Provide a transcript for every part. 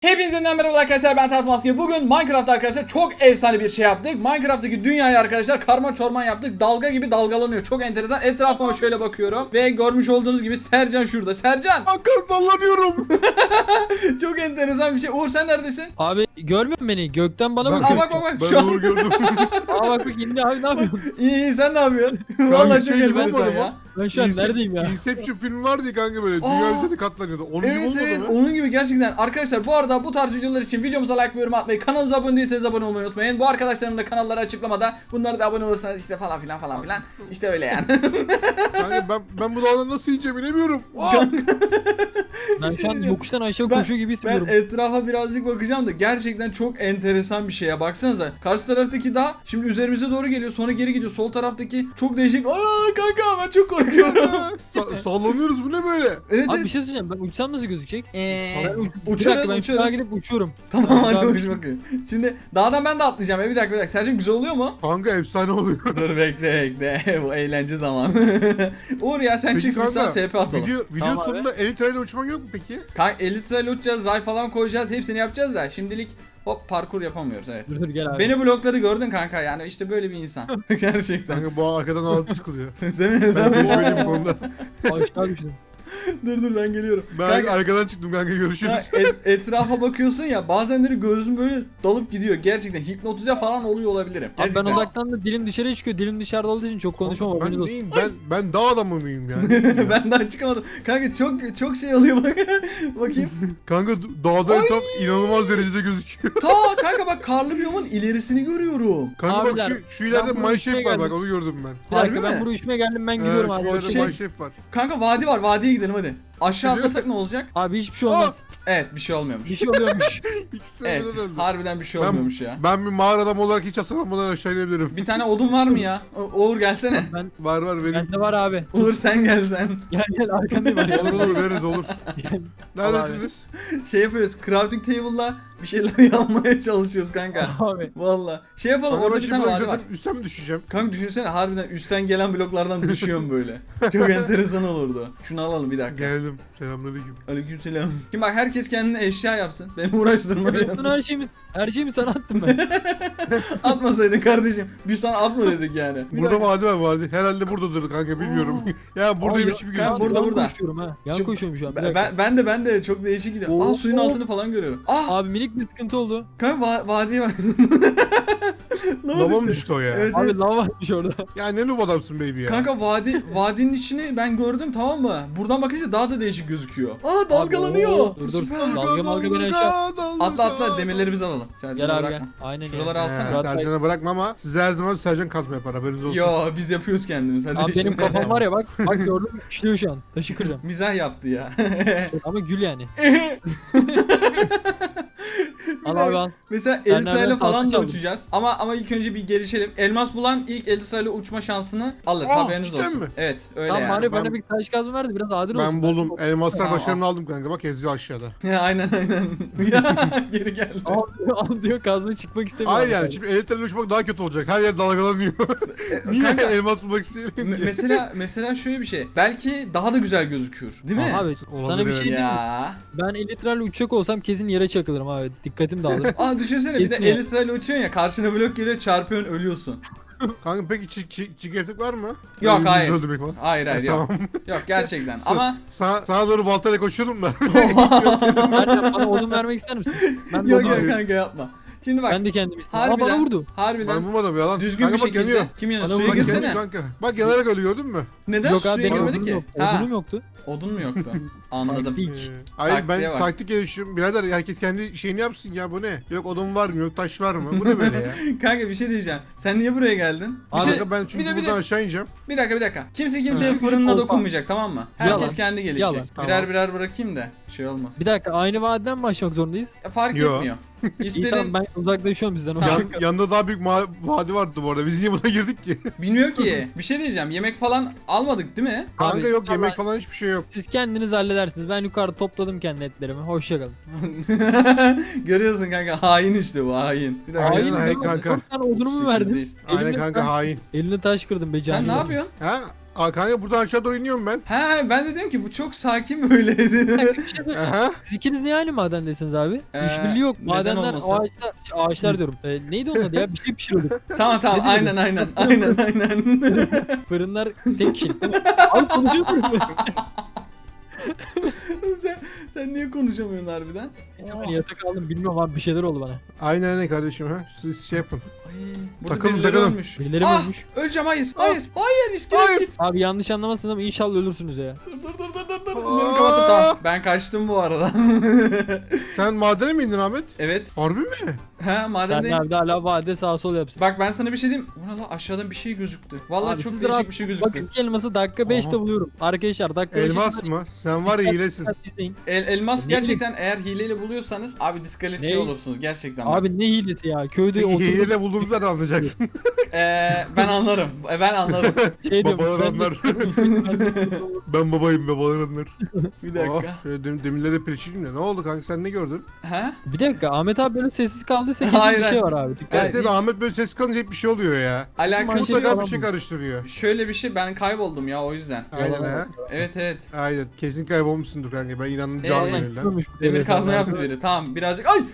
Hepinize merhaba arkadaşlar ben Maske. Bugün Minecraft arkadaşlar çok efsane bir şey yaptık. Minecraft'taki dünyayı arkadaşlar karma çorman yaptık. Dalga gibi dalgalanıyor. Çok enteresan. Etrafıma şöyle bakıyorum. Ve görmüş olduğunuz gibi Sercan şurada. Sercan! Kanka sallanıyorum. çok enteresan bir şey. Uğur sen neredesin? Abi görmüyor musun beni? Gökten bana Aa bakıyor. bak bak bak. Ben Şu an... Uğur gördüm. Aa bak bak indi abi ne yapıyorsun? İyi iyi sen ne yapıyorsun? Vallahi çok şey enteresan ya. Ben şu an neredeyim ya? Inception film vardı ya kanka böyle. Aa. Dünya üzerinde katlanıyordu. Onun gibi Evet olmadı evet mı? onun gibi gerçekten arkadaşlar bu arada bu tarz videolar için videomuza like ve yorum atmayı kanalımıza abone değilseniz abone olmayı unutmayın bu arkadaşlarım da kanalları açıklamada bunları da abone olursanız işte falan filan falan filan işte öyle yani Kanka ben, ben bu dağdan nasıl yiyeceğim bilemiyorum. Aa! Ben şu an diyeceğim. yokuştan aşağı Ben- koşuyor gibi ben hissediyorum. etrafa birazcık bakacağım da gerçekten çok enteresan bir şeye baksanıza karşı taraftaki dağ şimdi üzerimize doğru geliyor sonra geri gidiyor sol taraftaki çok değişik aa kanka ben çok korkuyorum Sa- sallanıyoruz bu ne böyle? evet Abi bir evet şey söyleyeceğim ben uçsam nasıl gözükecek? Ee, Ben uç- bir uçarız, dakika ben uçarız. gidip uçuyorum. tamam hadi uç bakayım şimdi dağdan ben de atlayacağım ya bir dakika bir dakika Sercan güzel oluyor mu? Kanka efsane oluyor. Dur bekle bekle bu eğlence zamanı. Uğur ya sen Peki çık sana kanka, TP atalım. Video, video Tamam abi. sonunda elitrayla uçman yok mu peki? Kanka 50 lirayla uçacağız, ray falan koyacağız, hepsini yapacağız da şimdilik hop parkur yapamıyoruz evet. Dur dur gel abi. Beni blokları gördün kanka yani işte böyle bir insan. Gerçekten. Kanka bu arkadan ağır sıkılıyor. Değil mi? Ben tecrübeliyim bu konuda. Aşağı düştüm. dur dur ben geliyorum. Ben Kanka, arkadan çıktım kanka görüşürüz. et- etrafa bakıyorsun ya bazenleri gözüm böyle dalıp gidiyor. Gerçekten hipnotize falan oluyor olabilirim. Abi ben Gerçekten. uzaktan da dilim dışarı çıkıyor. Dilim dışarıda olduğu için çok konuşmam ben haberiniz olsun. neyim? Ben, ben dağ adamı mıyım yani? ben daha çıkamadım. Kanka çok çok şey oluyor bak. Bakayım. Kanka dağda etraf inanılmaz derecede gözüküyor. Ta kanka bak karlı biyomun ilerisini görüyorum. Kanka Abiler, bak şu, şu ileride ben var bak geldim. onu gördüm ben. Bir Harbi dakika mi? ben buraya uçmaya geldim ben Ee, gidiyorum şu abi. ileride şey- var. Kanka vadi var. Vadiye gidelim hadi. Aşağı Gidiyor. atlasak ne olacak? Abi hiçbir şey olmaz. Evet bir şey olmuyormuş. Bir şey oluyormuş. İkisi Evet öldü. harbiden bir şey Ben- olmuyormuş ya. Ben bir mağara adamı olarak hiç hasarlanmadan aşağı inebilirim. Bir tane odun var mı ya? O- Uğur gelsene. ben Var var benim. bende var abi. Uğur sen gel sen. Gel gel arkandayım var. olur olur veririz olur. Gel. Neredesiniz? Şey yapıyoruz. Crafting table'la bir şeyler yapmaya çalışıyoruz kanka. Abi. Valla. Şey yapalım Kanka ben orada bir şimdi tane vadi var. üstten, üstten mi düşeceğim? Kanka düşünsene harbiden üstten gelen bloklardan düşüyorum böyle. Çok enteresan olurdu. Şunu alalım bir dakika. Geldim. Selamünaleyküm. Aleykümselam. Şimdi bak herkes kendine eşya yapsın. Beni uğraştırma. Ben sana her şeyimi her şeyimi sana attım ben. Atmasaydın kardeşim. Biz sana atma dedik yani. Bir Burada dakika. vadi var vadi. Herhalde buradadır kanka bilmiyorum. ya buradaymış gibi kanka, gözüküyor. burada, Yan burada. koşuyorum ha. Yan Şu- koşuyorum şu an. Bir Ben, dakika. ben, ben de ben de çok değişik gidiyor. Aa Oo. suyun altını falan görüyorum. Ah Abi minik bir sıkıntı oldu. kanka va- vadiye bak. Lava mı düştü? düştü o ya? Evet, Abi evet. lava varmış orada. Ya ne noob adamsın baby ya. Kanka vadi vadinin içini ben gördüm tamam mı? Buradan bakınca daha da değişik gözüküyor. Aa dalgalanıyor. oo, dur, dur. Süper. Dalga malga beni aşağı. Atla atla demirleri biz alalım. Sercan Gel abi gel. bırakma. Aynen Şuraları gel. alsana. He, Sercan'a bırakma ama size her zaman Sercan kazma yapar haberiniz olsun. Yo biz yapıyoruz kendimiz. Hadi Abi benim şimdi. kafam var ya bak. Bak gördün mü? İşliyor şu an. Taşı kıracağım. Mizah yaptı ya. Ama gül yani. Al abi al. Mesela Sen nereden falan da uçacağız. Ama ama ilk önce bir gelişelim. Elmas bulan ilk elitrayla uçma şansını alır. Aa, Haberiniz cidden olsun. mi? Evet öyle Tamam yani. bari Ben- bana bir taş kazma verdi biraz adil olsun. Ben buldum. Elmaslar Tamam, başarını aldım kanka. Bak yazıyor aşağıda. Aynen aynen. geri geldi. Al diyor, al diyor kazma çıkmak istemiyor. Hayır yani şimdi elektrikle uçmak daha kötü olacak. Her yer dalgalanıyor. Niye kanka- elmas bulmak Me- ki? mesela mesela şöyle bir şey. Belki daha da güzel gözükür. Değil mi? Abi sana bir şey evet. diyeyim mi? ya. Ben elitrarla uçacak olsam kesin yere çakılırım abi. Dikkatim dağılır. Aa düşünsene bir de Kesin. elitrayla uçuyorsun ya karşına blok geliyor çarpıyorsun ölüyorsun. Kanka peki çi çi çiğ var mı? Yok, Ölümümüzü hayır. öldürmek falan. Hayır hayır E, yok. Tamam. Yok gerçekten ama Sana, sana doğru baltayla koşuyorum da. Ercan bana odun vermek ister misin? Ben de yok odun yok kanka yapma. Şimdi bak Ben de kendim. Aa harbiden bana vurdu. ben harbiden vurmadım ya lan. düzgün kanka bir bak şekilde yanıyor. kim yanıyor? Bana Suya bak, Bak girsene. yanıyor kanka. Bak yanarak ölüyor gördün mü? Neden Yok abi suya benim girmedi odunum ki? yok. Ha, Odunum yoktu. odun mu yoktu? Anladım. Taktik. Ee, hayır Taktiğe ben bak. taktik geliştiriyorum. Birader herkes kendi şeyini yapsın ya bu ne? Yok odun var mı? Yok taş var mı? Bu ne böyle ya? Kanka bir şey diyeceğim. Sen niye buraya geldin? Bir, Abi şey, Kanka ben çünkü bir de- bir de- buradan aşağı ineceğim. bir dakika bir dakika. Kimse kimseye Ha. fırınla Olpa. dokunmayacak tamam mı? Herkes Yalan. kendi gelişecek. Yalan. Birer Tamam. birer bırakayım da şey olmasın. Bir dakika aynı vadiden mi başlamak zorundayız? E, Fark Yo. etmiyor. İyi İstediğin tamam ben uzaklaşıyorum sizden. Tamam. Yan, yanında daha büyük ma- vadi vardı bu arada. Biz niye buna girdik ki? bilmiyor ki. Bir şey diyeceğim. Yemek falan almadık değil mi? Kanka Abi, yok tamam. yemek falan hiçbir şey yok. Siz kendiniz halledersiniz. Ben yukarıda topladım kendi etlerimi. Hoşçakalın. Görüyorsun kanka hain işte bu hain. Bir dakika. Aynen, şunu- hayır kanka. Dört tane odunumu Sekiz verdin. değil. Aynen Elimle- kanka hain. Eline taş kırdım be Sen cahil. ne yapıyorsun? Ha? Aa, kanka buradan aşağı doğru iniyorum ben. He ben de diyorum ki bu çok sakin böyle. Şey. Aha. Siz ikiniz niye aynı madendesiniz abi? Ee, İşbirliği yok. neden Madenler olmasın? ağaçlar, ağaçlar diyorum. Ee, neydi onun adı ya? Bir şey pişiriyorduk. tamam tamam Ne aynen aynen aynen aynen. Fırınlar tek kişi. Abi konuşuyorsun. Sen, sen niye konuşamıyorsun harbiden? Ben yatak aldım bilmiyorum abi bir şeyler oldu bana. Aynen aynen kardeşim ha. Siz şey yapın. Ay, burada Takalım, birileri takalım. ölmüş. Birileri mi Ah, ölmüş? Öleceğim hayır. Ah. Hayır. Hayır iskelet Hayır. git. Abi yanlış anlamazsınız ama inşallah ölürsünüz ya. Dur dur dur dur dur. dur. Üzerimi kapattım tamam. Ben kaçtım bu arada. Sen madene mi indin Ahmet? evet. Harbi mi? He Sen madendeyim. nerede hala vade sağ sol yapsın. Bak ben sana bir şey diyeyim. Buna la aşağıdan bir şey gözüktü. Vallahi Abi çok siz değişik rahat- bir şey gözüktü. Bakın elması dakika 5'te Aha. buluyorum. Arkadaşlar dakika Elmas beşte- mı? Sen var ya hilesin. İzleyin. El, elmas Ne gerçekten eğer hileyle buluyorsanız abi diskalifiye Ne? olursunuz gerçekten. bak. Abi ne hilesi ya? Köyde oturdum Hileyle bulduğumuzda da anlayacaksın. Ee, ben anlarım. E, ben anlarım. şey diyorum. Babalar ben de- anlar. ben babayım babalar anlar. Bir Oh, dakika. şöyle dem demirlere peşeyim de. Ne oldu kanka sen ne gördün? Ha? Bir dakika Ahmet abi böyle sessiz kaldıysa kesin Hayır, bir şey var abi. Dikkat Evet, et. hiç- Ahmet böyle ses kalınca hep bir şey oluyor ya. Alakası Mutlaka yok. bir şey karıştırıyor. Şöyle bir şey ben kayboldum ya o yüzden. Aynen ha. Evet evet. Aynen. Kesin kaybolmuşsundur kanka. Ben inandım Ee, gönülden. görmüş bu Demir devre kazma yaptı biri. Tamam birazcık. Ay!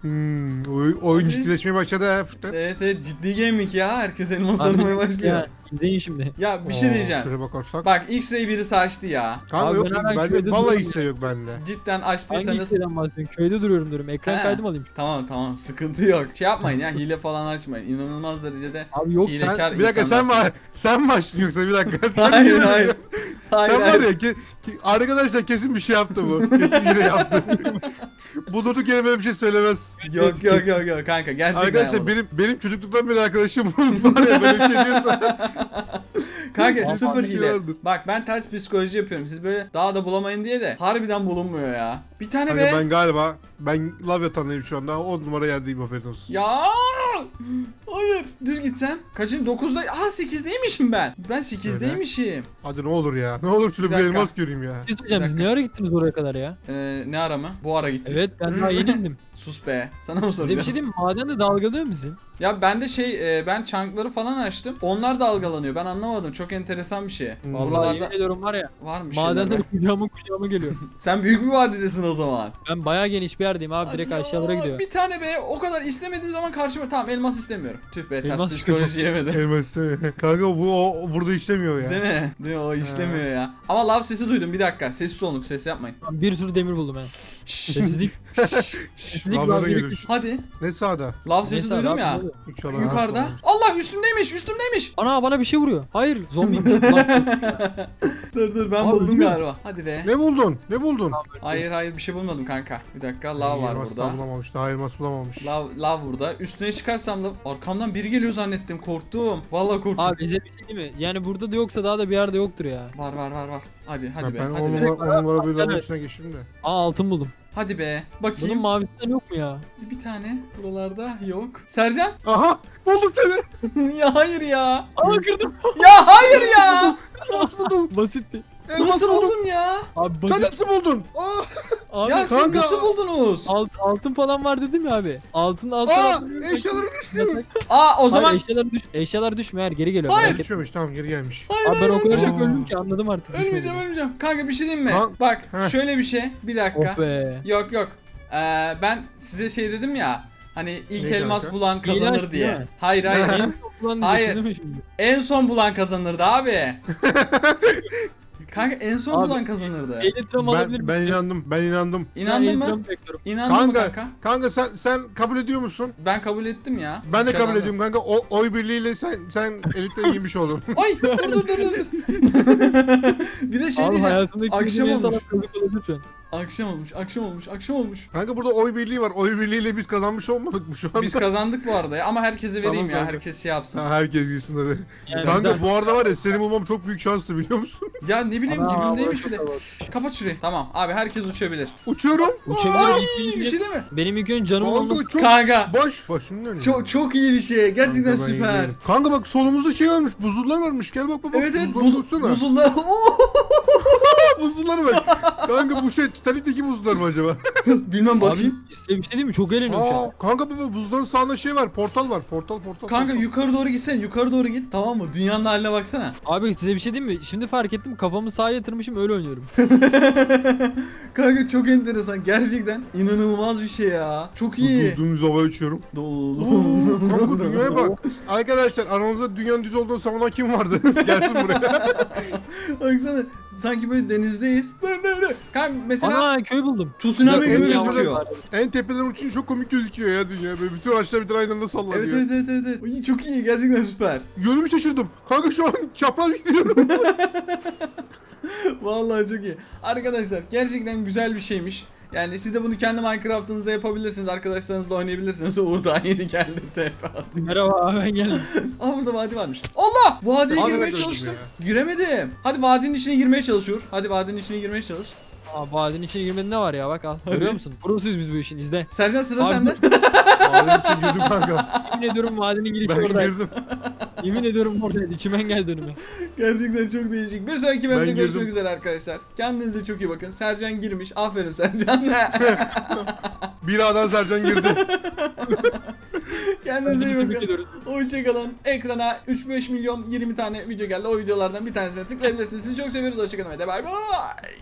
Hmm, oy- oyun ciddileşmeye başladı ha. Evet evet ciddi gaming ya. Herkes elmas Abi, aramaya başlıyor. Ya, izleyin şimdi. Ya bir şey diyeceğim. Şöyle bakarsak. Bak X-ray birisi açtı ya. Kanka Abi yok ben bende köyde vallahi duruyorum hisse yok bende. Cidden Hangi açtıysanız hisseden bahsediyorsun? Köyde duruyorum diyorum. Ekran He. kaydım alayım. tamam tamam sıkıntı yok. Şey yapmayın ya hile falan açmayın. İnanılmaz derecede Abi yok. hilekar Sen, bir dakika sen mi insanlarsınız. sen mi açtın yoksa bir dakika. Sen Hayır hayır. Sen var ya ki, ki- arkadaşlar kesin bir şey yaptı bu. Kesin yine yaptı. Bulurduk yere böyle bir şey söylemez. Yok yok yok yok kanka gerçekten Arkadaşlar yapmadım. benim benim çocukluktan beri arkadaşım var ya böyle bir şey diyorsa. Kanka sıfır şey hile. Bak ben ters psikoloji yapıyorum. Siz böyle daha da bulamayın diye de harbiden bulunmuyor ya. Bir tane Kanka be. ben galiba ben lav yatağındayım şu anda. 10 numara yerdeyim haberin olsun. Ya Hayır. Düz gitsem. Kaçın? 9'da. Aa 8'deymişim ben. Ben 8'deymişim. Hadi ne olur ya. Ne olur şunu Bir bir dakika. elmas göreyim ya. Şey söyleyeceğim. Bir Siz dakika. ne ara gittiniz oraya kadar ya? Ee, ne ara mı? Bu ara gittik. Evet ben daha yeni indim. Sus be. Sana mı Size bir soracağız? şey diyeyim mi? Maden de dalgalıyor musun? Ya ben de şey e, ben çankları falan açtım. Onlar dalgalanıyor. Ben anlamadım. Çok enteresan bir şey. Hmm. Vallahi Buralarda yemin ediyorum var ya. varmış. Madenden şeyler. kucağıma kucağıma geliyor. Sen büyük bir vadidesin o zaman. Ben bayağı geniş bir yerdeyim abi. Direkt Hadi aşağılara ya, gidiyor. Bir tane be o kadar istemediğim zaman karşıma tamam elmas istemiyorum. Tüh be ters Elmas psikoloji yemedim. Elmas. Kanka bu o, burada işlemiyor ya. Değil mi? Değil mi? O işlemiyor ya. Ama lav sesi duydum bir dakika. Sessiz olun ses yapmayın. Bir sürü demir buldum ben. Sessizlik. Sessizlik lavlara var. gelir. Hadi. Ne sağda? Lav sesi Neyse duydum abi, ya. oluyor? İnşallah. Yukarıda. Allah üstümdeymiş üstümdeymiş. Ana bana bir şey vuruyor. Hayır zombi. Lan, Dur dur ben Abi, buldum ölüyor. galiba. Hadi be. Ne buldun? Ne buldun? Hayır hayır bir şey bulmadım kanka. Bir dakika lav var elmas burada. bulamamış. Daha elmas bulamamış. Lav, lav burada. Üstüne çıkarsam da arkamdan biri geliyor zannettim. Korktum. Vallahi korktum. Abi bize bir şey değil mi? Yani burada da yoksa daha da bir yerde yoktur ya. Var var var var. Hadi hadi Ha, be. ben Hadi be. numara, on numara bir lavın Evet. içine geçtim de. Aa altın buldum. Hadi be. Bunun Bakayım. mavisinden yok mu ya? Bir tane buralarda yok. Sercan? Aha! Buldum seni! ya hayır ya. Aa kırdım. Ya hayır ya. Elmas buldum! Basitti. Elmas Nasıl buldum! buldun ya? Abi Sen basit. nasıl buldun? Aa! Abi, ya siz kanka- nasıl buldunuz? alt, altın falan var dedim ya abi. Altın altın. Aa! altın- Eşyalarım düştü! Aa o Hayır, zaman eşyalar düş eşyalar düşmüyor. Hayır geri geliyor. Hayır. Düşmemiş tamam geri gelmiş. hayır, Abi ben hayır, o kadar hayır. çok öldüm ki anladım artık. Ölmeyeceğim ölmeyeceğim. Kanka bir şey diyeyim mi? Lan- Bak Heh. şöyle bir şey. Bir dakika. Oh be. Yok yok. Ee, ben size şey dedim ya. Hani ilk Ne elmas kanka? bulan kazanır değil diye. Hayır hayır. Hayır. en son bulan kazanırdı abi. Kanka en son Abi, bulan kazanırdı. Elitram alabilir Ben, ben miyim? inandım. Ben inandım. İnandın mı? Elitram bekliyorum. İnandın mı Kanka, kanka? kanka sen sen kabul ediyor musun? Ben kabul ettim ya. Ben Siz de kabul kazandınız. ediyorum kanka. O, oy birliğiyle sen sen elite yemiş oldun. Ay dur dur dur dur. dur. bir de şey Abi diyeceğim. hayatındaki akşam akşam olmuş. olmuş. olabilir şu an. Akşam olmuş, akşam olmuş, akşam olmuş. Kanka burada oy birliği var. Oy birliğiyle biz kazanmış olmadık mı şu anda? Biz kazandık bu arada ya ama herkese vereyim Tamam ya. kanka. Herkes şey yapsın. Ha, herkes gitsin hadi. Yani Kanka bu arada var ya seni bulmam çok büyük şanstı biliyor musun? Ya ne bileyim Ana, dibimdeymiş burası bir de. çok havalı. Kapat şurayı. Tamam abi herkes uçabilir. Uçuyorum. Ay miyim? bir şey değil mi? Benim ilk önce canım Kanka oldu. çok Kanka. boş. Başımın önünde. Çok çok iyi bir şey. Gerçekten Kanka ben süper. yemin- Kanka bak solumuzda şey varmış. Buzullar varmış. Gel bak bak. bak. Evet evet Buzullara buz, baksana. buzullar. Buzullara bak. Kanka bu şey Titanic'teki buzlar mı acaba? Bilmem bakayım. Abi size bir şey diyeyim mi? Çok eğleniyorum şu an. Aa, kanka baba buzların sağında şey var. Portal var. Portal portal. Kanka portal. yukarı doğru gitsene yukarı doğru git tamam mı? Dünyanın haline baksana. Abi size bir şey diyeyim mi? Şimdi fark ettim kafamı sağa yatırmışım öyle oynuyorum. Kanka çok enteresan gerçekten inanılmaz bir şey ya. Çok iyi. Dümdüz havaya uçuyorum. Dolu. Oo, kanka dünyaya bak. Arkadaşlar aranızda dünyanın düz olduğunu savunan kim vardı? Gelsin buraya. Baksana sanki böyle denizdeyiz. Kanka mesela Ana köy buldum. tsunami Ya, gibi en gözüküyor. yavaş- en tepeden uçun çok komik gözüküyor ya dünya. Böyle bütün ağaçlar bir aynı anda sallanıyor. Evet evet evet evet. evet. Ay, Çok iyi gerçekten süper. Yönümü şaşırdım. Kanka şu an çapraz gidiyorum. Vallahi çok iyi. Arkadaşlar gerçekten güzel bir şeymiş. Yani siz de bunu kendi Minecraft'ınızda yapabilirsiniz. Arkadaşlarınızla oynayabilirsiniz. Uğur daha yeni geldi TP attı. Merhaba ben geldim. Aa burada vadi varmış. Allah! Vadiye Abi girmeye ben de çalıştım. öldüm Giremedim. Hadi vadinin içine girmeye çalışıyor. Hadi vadinin içine girmeye çalış. Aa vadinin içine girmedi ne var ya bak al. Görüyor musun? Prosuyuz biz bu işin izle. Sercan sıra Abi- sende. İçin girdim kanka. Yemin ediyorum vadinin girişi Ben oradaydı. girdim. Yemin ediyorum oradaydı. İçimen geldi önüme. Gerçekten çok değişik. Bir sonraki bölümde girdim. görüşmek üzere arkadaşlar. Kendinize çok iyi bakın. Sercan girmiş. Aferin Sercan. Bir A'dan Sercan girdi. Kendinize iyi bakın. Hoşçakalın. Ekrana 3-5 milyon 20 tane video geldi. O videolardan bir tanesine tıklayabilirsiniz. Sizi çok seviyoruz. Hoşçakalın de bay bay.